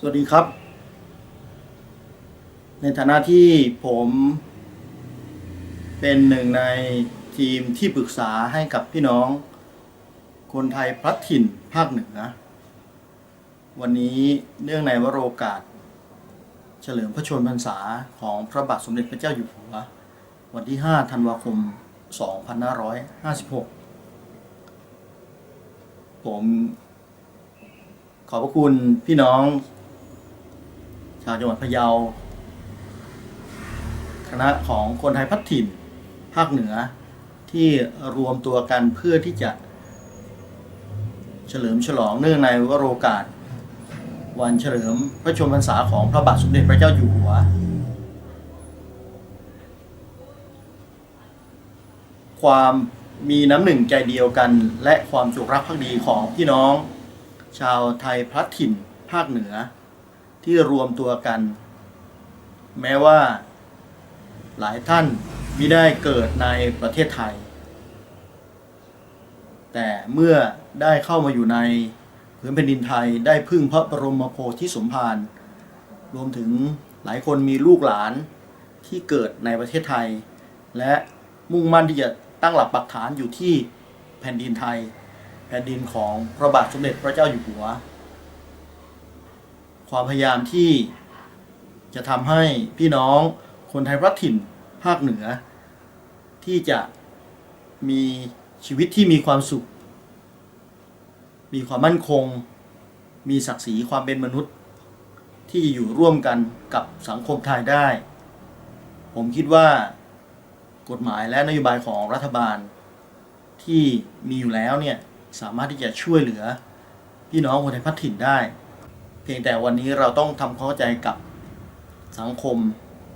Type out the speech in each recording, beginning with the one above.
สวัสดีครับ ในฐานะที่ผมเป็นหนึ่งในทีมที่ปรึกษาให้กับพี่น้อง คนไทยพลัดถิ่นภาคเหนือ วันนี้เนื่องในวโรกาส เฉลิมพระชนมพรรษาของพระบาทสมเด็จพระเจ้าอยู่หัว วันที่ 5 ธันวาคม 2556 ผมขอบพระคุณพี่น้องาวจังหวัดพะเยา คณะของคนไทยพัดถิ่น ภาคเหนือที่รวมตัวกันเพื่อที่จะเฉลิมฉลองเนื่องในวโรกาส วันเฉลิมพระชนมพรรษาของพระบาทสมเด็จพระเจ้าอยู่หัว ความมีน้ำหนึ่งใจเดียวกันและความจงรักภักดีของพี่น้อง ชาวไทยพลัดถิ่นภาคเหนือ ที่รวมตัวกัน แม้ว่า หลายท่านมิได้เกิดในประเทศไทย แต่เมื่อได้เข้ามาอยู่ในพื้นแผ่นดินไทยได้พึ่งพระบรมโพธิสมภารรวมถึงหลายคนมีลูกหลานที่เกิดในประเทศไทย และมุ่งมั่นที่จะตั้งหลักปักฐานอยู่ที่แผ่นดินไทย แผ่นดินของพระบาทสมเด็จพระเจ้าอยู่หัว ความพยายามที่จะทำให้พี่น้องคนไทยรัฐถิ่นภาคเหนือ ที่จะมีชีวิตที่มีความสุข มีความมั่นคง มีศักดิ์ศรีความเป็นมนุษย์ ที่จะอยู่ร่วมกันกับสังคมไทยได้ ผมคิดว่ากฎหมายและนโยบายของรัฐบาล ที่มีอยู่แล้วเนี่ยสามารถที่จะช่วยเหลือ พี่น้องคนไทยพัดถิ่นได้ พียงแต่วันนี้เราต้องทำความเข้าใจกับสังคม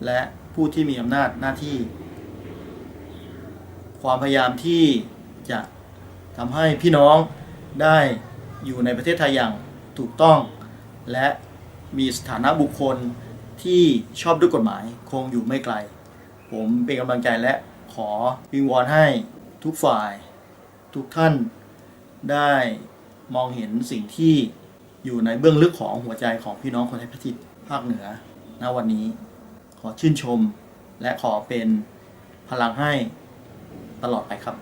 และผู้ที่มีอำนาจหน้าที่ ความพยายามที่จะทำให้พี่น้องได้อยู่ในประเทศไทยอย่างถูกต้อง และมีสถานะบุคคลที่ชอบด้วยกฎหมายคงอยู่ไม่ไกล ผมเป็นกำลังใจและขอวิงวอนให้ทุกฝ่าย ทุกท่านได้มองเห็นสิ่งที่ อยู่ในเบื้องลึกของหัวใจของพี่น้องคนไทยพัฒน์ภาคเหนือณวันนี้ ขอชื่นชม และขอเป็นพลังให้ตลอดไปครับ